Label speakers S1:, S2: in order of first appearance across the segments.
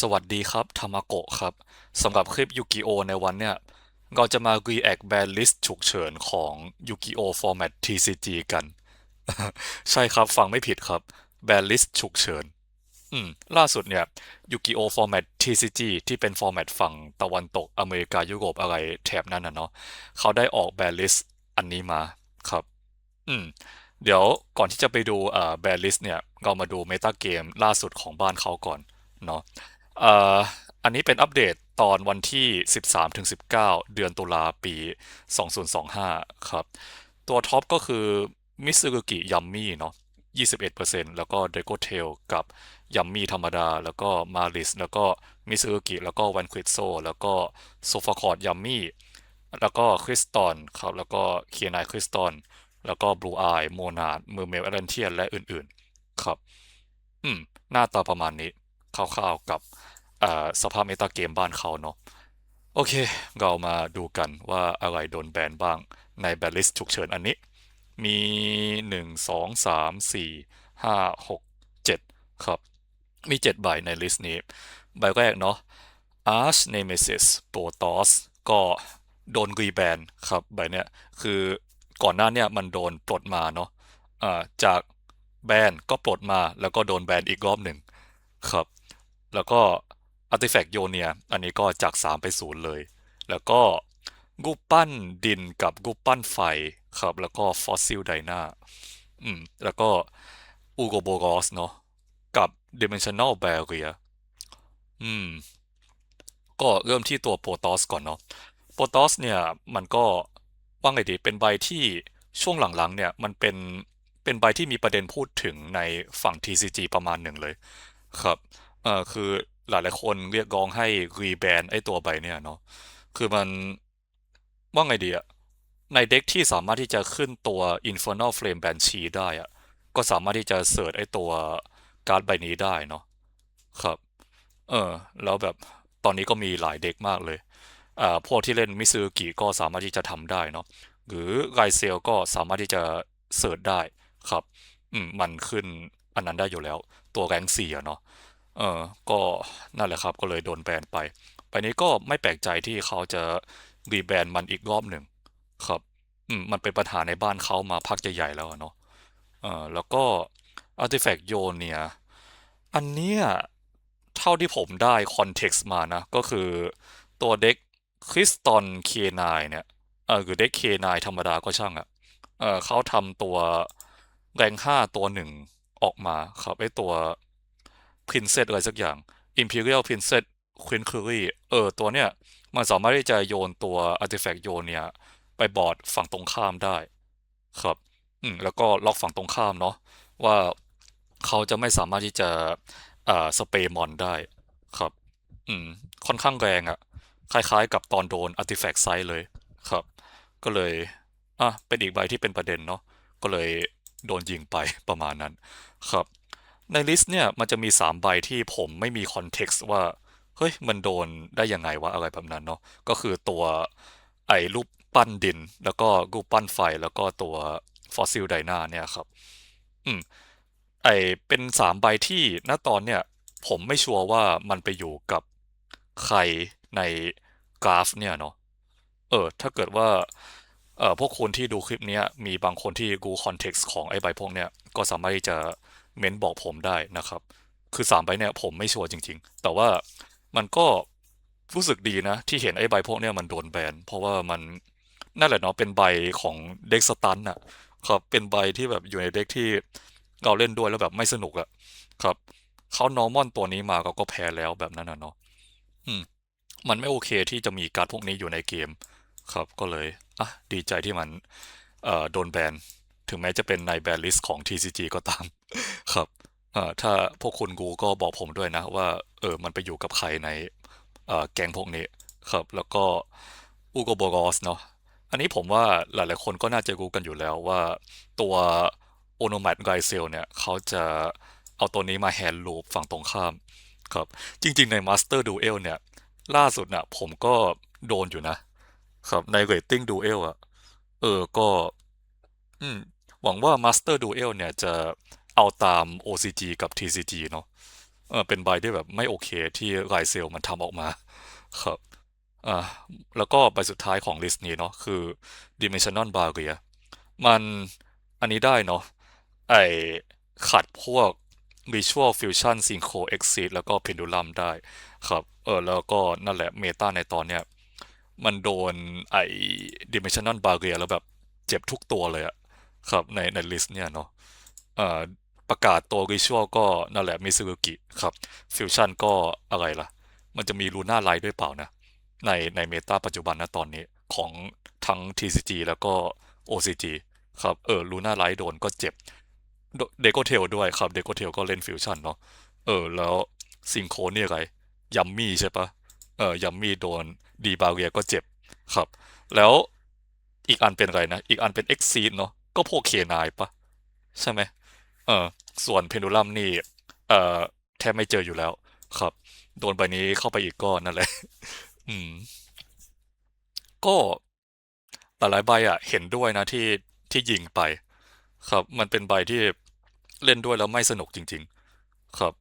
S1: สวัสดีครับทามโกะครับ สำหรับคลิปยูกิโอในวันเนี้ยเราจะมา React Ban List ฉุกเฉินของยูกิโอ Format TCG กัน ใช่ครับ ฟังไม่ผิดครับ Ban List ฉุกเฉิน อืม ล่าสุดเนี่ยยูกิโอ Format TCG ที่เป็น Format ฝั่งตะวันตกอเมริกายุโรปอะไรแถบนั้นนะเนาะเขาได้ออก Ban List อันนี้มาครับ อืม เดี๋ยวก่อนที่จะไปดูอ่า Ban List เนี่ย เรามาดู Meta Game ล่าสุดของบ้านเขาก่อนเนาะ อันนี้เป็นอัปเดตตอนวันที่ 13-19 เดือนตุลาปี 2025 ครับ ตัวท็อปก็คือมิซูกิยัมมี่เนาะ21%แล้วก็เดโกเทลกับยัมมี่ธรรมดา แล้วก็มาริส แล้วก็มิซูกิแล้วก็วันควิดโซ แล้วก็โซฟาคอร์ดยัมมี่ แล้วก็คริสตอนครับ แล้วก็เคียนายคริสตอน แล้วก็บลูอายโมนาดมือเมลแอตแลนเทียนและอื่นๆ ครับ อืม หน้าตาประมาณนี้คร่าวๆกับ สภาพเมตาเกมบ้านเขาเนาะโอเค เรามาดูกันว่าอะไรโดนแบนบ้างในแบนลิสฉุกเฉินอันนี้ มีหนึ่งสองสามสี่ห้าหกเจ็ดครับ มีเจ็ดใบในลิสต์นี้ ใบแรกเนาะ Arch Nemesis Protoss ก็โดนรีแบนครับ ใบเนี้ยคือก่อนหน้าเนี่ยมันโดนปลดมาเนาะะจากแบนก็ปลดมาแล้วก็โดนแบนอีกรอบหนึ่งครับ แล้วก็ Artifact โยเนีย อันนี้ก็จาก 3 ไป0เลย แล้วก็รูปปั้นดินกับรูปปั้นไฟครับ แล้วก็ฟอสซิลไดนาอืม แล้วก็อูโกโบรอสเนาะ กับ Dimensional Barrier อืม ก็เริ่มที่ตัวโปรตอสก่อนเนาะ โปรตอสเนี่ย มันก็ว่าไงดี เป็นใบที่ช่วงหลังๆเนี่ย มันเป็นเป็นใบที่มีประเด็นพูดถึงในฝั่ง TCG ประมาณหนึ่งเลย ครับ เออคือ หลายๆคนเรียกร้องให้รีแบนไอตัวใบเนี่ยเนาะคือมันว่าไงดีอะในเด็กที่สามารถที่จะขึ้นตัว Infernal Flame Banshee ได้อะก็สามารถที่จะเสิร์ชไอตัวการ์ดใบนี้ได้เนาะครับ เออ แล้วแบบตอนนี้ก็มีหลายเด็กมากเลยอ่าพวกที่เล่นมิซูกิก็สามารถที่จะทำได้เนาะหรือไรเซลก็สามารถที่จะเสิร์ชได้ครับ อืม มันขึ้นอันนั้นได้อยู่แล้ว ตัวแรงสี่อะเนาะ เออก็นั่นแหละครับ ก็เลยโดนแบนไป ไปนี้ก็ไม่แปลกใจที่เขาจะรีแบนมันอีกรอบหนึ่งครับ อืม มันเป็นปัญหาในบ้านเขามาพักใหญ่ๆแล้วเนาะ เออแล้วก็ Artifact โยนเนี่ย อันเนี้ยเท่าที่ผมได้คอนเท็กซ์มานะ ก็คือตัวเด็กคริสตอนเคนายเนี่ย เออหรือเด็กเคนายธรรมดาก็ช่างอะ่ะเออเขาทำตัวแรงห้าตัวหนึ่งออกมาครับไอตัว Princess อะไรสักอย่าง Imperial Princess Queen Curry เออตัวเนี้ยมันสามารถที่จะโยนตัว Artifact โยนเนี่ย ไปบอร์ดฝั่งตรงข้ามได้ ครับอืมแล้วก็ล็อกฝั่งตรงข้ามเนาะว่าเขาจะไม่สามารถที่จะอ่าสเปย์มอนได้ครับ อืมค่อนข้างแรงอะ่ะคล้ายๆ กับตอนโดน Artifact ไซเลยครับ ก็เลยอะเป็นอีกใบที่เป็นประเด็นเนาะก็เลยโดนยิงไปประมาณนั้นครับ ในลิสต์เนี่ยมันจะมี 3 ใบที่ผมไม่มีคอนเท็กซ์ว่า เฮ้ย มันโดนได้ยังไงวะอะไรแบบนั้นเนาะก็คือตัวไอ้รูปปั้นดิน แล้วก็รูปปั้นไฟแล้วก็ตัวฟอสซิลไดนาเนี่ยครับ อืมไอเป็นสามใบที่ณตอนเนี่ย ผมไม่ชัวร์ว่ามันไปอยู่กับใครในกราฟเนี่ยเนาะเออ ถ้าเกิดว่าเอ่อพวกคุณที่ดูคลิปนี้มีบางคนที่รู้คอนเท็กซ์ของไอ้ใบพวกเนี้ยก็สามารถที่จะ เม้นบอกผมได้นะครับ คือสามใบเนี่ยผมไม่ชัวร์จริง ๆ แต่ว่ามันก็รู้สึกดีนะ ที่เห็นไอ้ใบพวกเนี้ยมันโดนแบน เพราะว่ามันนั่นแหละเนาะเป็นใบของเด็กสตันอะครับเป็นใบที่แบบอยู่ในเด็กที่เราเล่นด้วยแล้วแบบไม่สนุกอะครับเขานอร์มอนตัวนี้มาก็ก็แพ้แล้วแบบนั้นนะเนาะอืม มันไม่โอเคที่จะมีการพวกนี้อยู่ในเกม ครับก็เลยอะดีใจที่มันเอ่อโดนแบน ถึงแม้จะเป็นในแบนลิสต์ของ TCG ก็ตาม ครับถ้าพวกคุณกูก็บอกผมด้วยนะ ว่าเออมันไปอยู่กับใครในแกงพวกนี้ครับ แล้วก็อูโกโบรอสเนาะอันนี้ผมว่าหลายๆคนก็น่าจะรู้กันอยู่แล้วว่าตัวโอโนมัตไกเซลเนี่ยเขาจะเอาตัวนี้มาแฮนด์ลูปฝั่งตรงข้ามครับจริงๆใน Master Duel เนี่ย ล่าสุดนะผมก็โดนอยู่นะ ครับในเรตติ้งดูเอลอะเออก็ อืม หวังว่า Master Duel เนี่ยจะเอาตาม OCG กับ TCG เนาะเออเป็นใบที่แบบไม่โอเคที่ไรเซลมันทำออกมาครับอ่าแล้วก็ใบสุดท้ายของลิสต์นี้เนาะคือ Dimensional Barrier มันอันนี้ได้เนาะไอขัดพวก Visual Fusion Synchro Exit แล้วก็ Pendulum ได้ครับเออแล้วก็นั่นแหละเมตาในตอนเนี้ยมันโดนไอ Dimensional Barrier แล้วแบบเจ็บทุกตัวเลยอะ ครับในในลิสต์เนี่ยเนาะเอ่อประกาศตัว Visual ก็นั่นแหละมิซูรุกิครับ Fusion ก็อะไรล่ะ มันจะมีลูน่าไลท์ด้วยเปล่านะ ในในเมตาปัจจุบันนะตอนนี้ของทั้ง TCG แล้วก็ OCG ครับเออลูน่าไลท์โดนก็เจ็บเดโกเทลด้วยครับเดโกเทลก็เล่นฟิวชั่นเนาะเออแล้วซิงโคนี่อะไรยัมมี่ใช่ปะเออยัมมี่โดนดีบาเรียก็เจ็บครับ แล้วอีกอันเป็นอะไรนะ อีกอันเป็นเอ็กซีเนาะ ก็พวกเคนายปะใช่ไหมเออ ส่วนเพนดูลัมนี่ เอ่อ แทบไม่เจออยู่แล้ว ครับ โดนใบนี้เข้าไปอีกก็นั่นแหละ อืม ก็หลายๆใบอะ เห็นด้วยนะที่ที่ยิงไป ครับ มันเป็นใบที่เล่นด้วยแล้วไม่สนุกจริง ๆ ครับ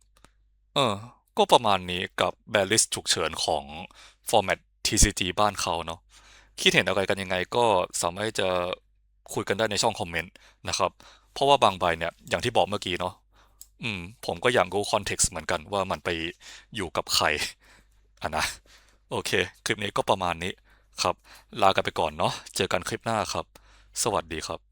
S1: เออ ก็ประมาณนี้กับแบลิสฉุกเฉินของฟอร์แมต TCG บ้านเขาเนาะคิดเห็นอะไรกันยังไงก็สามารถจะ คุยกันได้ในช่องคอมเมนต์นะครับ เพราะว่าบางใบเนี่ยอย่างที่บอกเมื่อกี้เนาะอืมผมก็อยากรู้คอนเท็กซ์เหมือนกันว่ามันไปอยู่กับใครอะนะ โอเค คลิปนี้ก็ประมาณนี้ครับ ลากันไปก่อนเนาะเจอกันคลิปหน้าครับ สวัสดีครับ